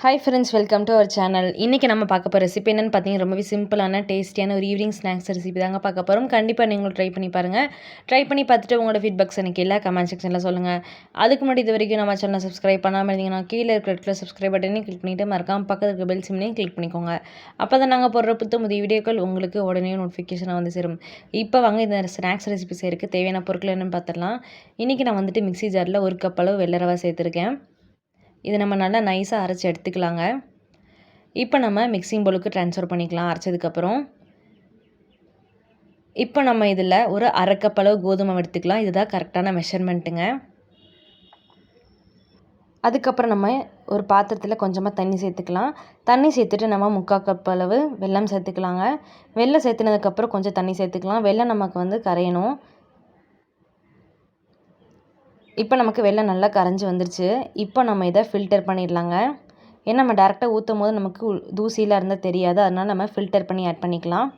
Hi friends welcome to our channel இன்றைக்கி நம்ம பார்க்க போகிற ரெசிபி என்னென்னு பார்த்தீங்கன்னா ரொம்பவே சிம்பிளான டேஸ்டியான ஒரு ஈவினிங் ஸ்நாக்ஸ் ரெசிபி தாங்க பார்க்க போகிறோம் கண்டிப்பாக நீங்களும் ட்ரை பண்ணி பாருங்கள் ட்ரை பண்ணி பார்த்துட்டு உங்களோட ஃபீட்பேக்ஸ் எனக்கு எல்லா கமெண்ட் செக்ஷனில் சொல்லுங்கள் அதுக்கு முன்னாடி இது வரைக்கும் நம்ம சேனலை சப்ஸ்கிரைப் பண்ணாமல் இருந்தீங்கன்னா கீழே இருக்கிற இடத்துல சப்ஸ்கிரைப் பட்டனையும் கிளிக் பண்ணிவிட்டு மறக்காம பக்கத்தில் இருக்க பெல் சிம்லையும் கிளிக் பண்ணிக்கோங்க. அப்போ தான் நாங்கள் போடுற புத்த முதிய வீடியோக்கள் உங்களுக்கு உடனே நோட்டிஃபிகேஷனாக வந்து சேரும். இப்போ வாங்க இந்த ஸ்நாக்ஸ் ரெசிபி செய்யறதுக்கு தேவையான பொருட்கள் என்னென்னு பார்த்துடலாம். இன்றைக்கி நான் வந்துட்டு மிக்ஸி ஜாரில் ஒரு கப் அளவு வெள்ளை சேர்த்துருக்கேன். இதை நம்ம நல்லா நைஸாக அரைச்சி எடுத்துக்கலாங்க. இப்போ நம்ம மிக்சிங் பவுலுக்கு ட்ரான்ஸ்ஃபர் பண்ணிக்கலாம் அரைச்சதுக்கப்புறம். இப்போ நம்ம இதில் ஒரு அரைக்கப்பளவு கோதுமை எடுத்துக்கலாம். இதுதான் கரெக்டான மெஷர்மெண்ட்டுங்க அதுக்கப்புறம் நம்ம ஒரு பாத்திரத்தில் கொஞ்சமாக தண்ணி சேர்த்துக்கலாம். தண்ணி சேர்த்துட்டு நம்ம முக்கால் கப் அளவு வெல்லம் சேர்த்துக்கலாங்க. வெள்ளம் சேர்த்துனதுக்கப்புறம் கொஞ்சம் தண்ணி சேர்த்துக்கலாம். வெள்ளம் நமக்கு வந்து கரையணும். இப்போ நமக்கு வெள்ளம் நல்லா கரைஞ்சி வந்துருச்சு. இப்போ நம்ம இதை ஃபில்டர் பண்ணிடலாங்க. ஏன்னா நம்ம டேரெக்டாக ஊற்றும் போது நமக்கு தூசியில் இருந்தால் தெரியாது. அதனால் நம்ம ஃபில்டர் பண்ணி ஆட் பண்ணிக்கலாம்.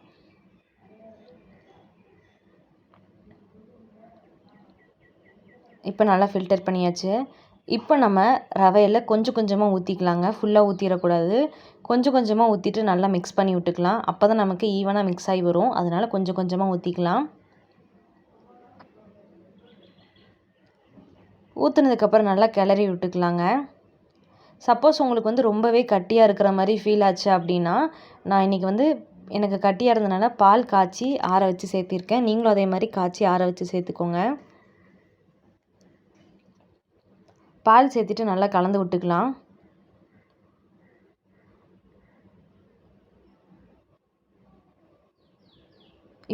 இப்போ நல்லா ஃபில்டர் பண்ணியாச்சு. இப்போ நம்ம ரவையில் கொஞ்சம் கொஞ்சமாக ஊற்றிக்கலாங்க ஃபுல்லாக ஊற்றிடக்கூடாது கொஞ்சம் கொஞ்சமாக ஊற்றிட்டு நல்லா மிக்ஸ் பண்ணி விட்டுக்கலாம். அப்போ தான் நமக்கு ஈவனாக மிக்ஸ் ஆகி வரும். அதனால் கொஞ்சம் கொஞ்சமாக ஊற்றிக்கலாம் ஊற்றுனதுக்கப்புறம் நல்லா கிளறி விட்டுக்கலாங்க. சப்போஸ் உங்களுக்கு வந்து ரொம்பவே கட்டியாக இருக்கிற மாதிரி ஃபீல் ஆச்சு அப்படின்னா நான் இன்றைக்கி வந்து எனக்கு கட்டியாக இருந்தனால பால் காய்ச்சி ஆற வச்சு சேர்த்திருக்கேன். நீங்களும் அதே மாதிரி காய்ச்சி ஆற வச்சு சேர்த்துக்கோங்க. பால் சேர்த்துட்டு நல்லா கலந்து விட்டுக்கலாம்.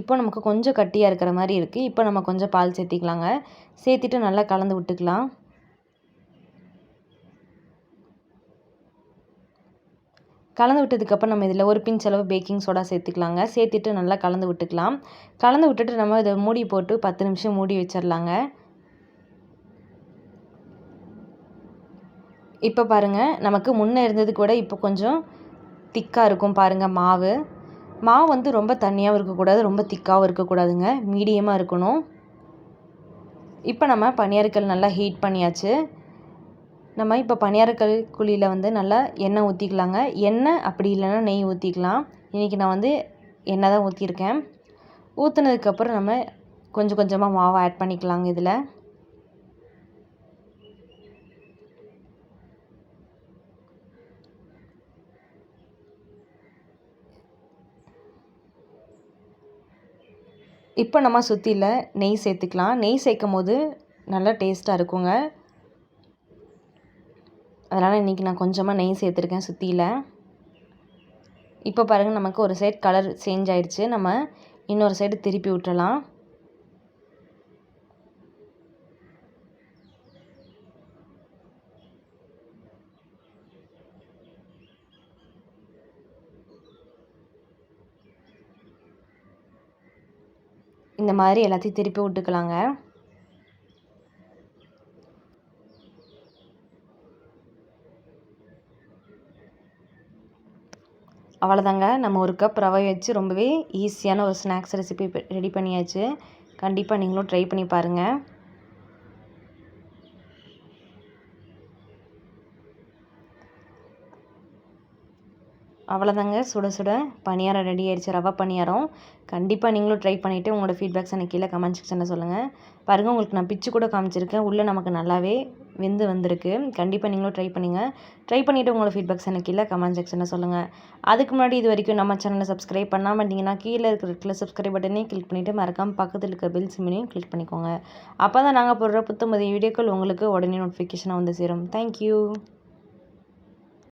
இப்போ நமக்கு கொஞ்சம் கட்டியாக இருக்கிற மாதிரி இருக்குது இப்போ நம்ம கொஞ்சம் பால் சேர்த்திக்கலாங்க. சேர்த்திட்டு நல்லா கலந்து விட்டுக்கலாம். கலந்து விட்டதுக்கப்புறம் நம்ம இதில் ஒரு பிஞ்ச் அளவு பேக்கிங் சோடா சேர்த்துக்கலாங்க. சேர்த்துட்டு நல்லா கலந்து விட்டுக்கலாம். கலந்து விட்டுட்டு நம்ம இதை மூடி போட்டு பத்து நிமிஷம் மூடி வச்சிடலாங்க இப்போ பாருங்கள் நமக்கு முன்னே இருந்தது கூட இப்போ கொஞ்சம் திக்காக இருக்கும் பாருங்கள் மாவு. மாவு வந்து ரொம்ப தண்ணியாகவும் இருக்கக்கூடாது ரொம்ப திக்காகவும் இருக்கக்கூடாதுங்க. மீடியமாக இருக்கணும். இப்போ நம்ம பனியாருக்கல் நல்லா ஹீட் பண்ணியாச்சு. நம்ம இப்போ பணியாரக்கல் குழியில் வந்து நல்லா எண்ணெய் ஊற்றிக்கலாங்க எண்ணெய் அப்படி இல்லைன்னா நெய் ஊற்றிக்கலாம் இன்றைக்கி நான் வந்து எண்ணெய் தான் ஊற்றிருக்கேன் ஊற்றுனதுக்கப்புறம் நம்ம கொஞ்சம் கொஞ்சமாக மாவை ஆட் பண்ணிக்கலாங்க இதில். இப்போ நம்ம சுற்றியில் நெய் சேர்த்துக்கலாம். நெய் சேர்க்கும் போது நல்லா டேஸ்ட்டாக இருக்குங்க. அதனால் இன்றைக்கி நான் கொஞ்சமாக நெய் சேர்த்துருக்கேன் சுற்றியில் இப்போ பாருங்கள் நமக்கு ஒரு சைடு கலர் சேஞ்ச் ஆகிடுச்சு நம்ம இன்னொரு சைடு திருப்பி விட்டுறலாம் இந்த மாதிரி எல்லாத்தையும் திருப்பி விட்டுக்கலாங்க. அவ்வளோதாங்க. நம்ம ஒரு கப் ரவை வச்சு ரொம்பவே ஈஸியான ஒரு ஸ்நாக்ஸ் ரெசிபி ரெடி பண்ணியாச்சு. கண்டிப்பாக நீங்களும் ட்ரை பண்ணி பாருங்கள் அவ்வளோதாங்க சுட சுட பணியாரம் ரெடி ஆயிடுச்சு. ரவா பணியாரம். கண்டிப்பாக நீங்களும் ட்ரை பண்ணிவிட்டு உங்களோட ஃபீட்பேக்ஸ் எனக்கு கீழே கமெண்ட் செக்ஷனில் சொல்லுங்கள் பாருங்கள் உங்களுக்கு நான் பிச்சு கூட காமிச்சிருக்கேன். உள்ளே நமக்கு நல்லாவே வெந்து வந்திருக்கு. கண்டிப்பாக நீங்களும் ட்ரை பண்ணுங்கள் ட்ரை பண்ணிவிட்டு உங்களோட ஃபீட்பேக்ஸ் எனக்கு கீழே கமெண்ட் செக்ஷனில் சொல்லுங்கள் அதுக்கு முன்னாடி இது வரைக்கும் நம்ம சேனலை சப்ஸ்கிரைப் பண்ணாமல் இருந்தீங்கன்னா கீழே இருக்கிற இடத்துல சப்ஸ்கிரைப் பட்டனையும் கிளிக் பண்ணிவிட்டு மறக்காமல் பக்கத்தில் இருக்க பெல் சிம்மனையும் கிளிக் பண்ணிக்கோங்க. அப்போ தான் நாங்கள் போடுற புத்தமதி வீடியோக்கள் உங்களுக்கு உடனே நோட்டிஃபிகேஷனாக வந்து சேரும். தேங்க்யூ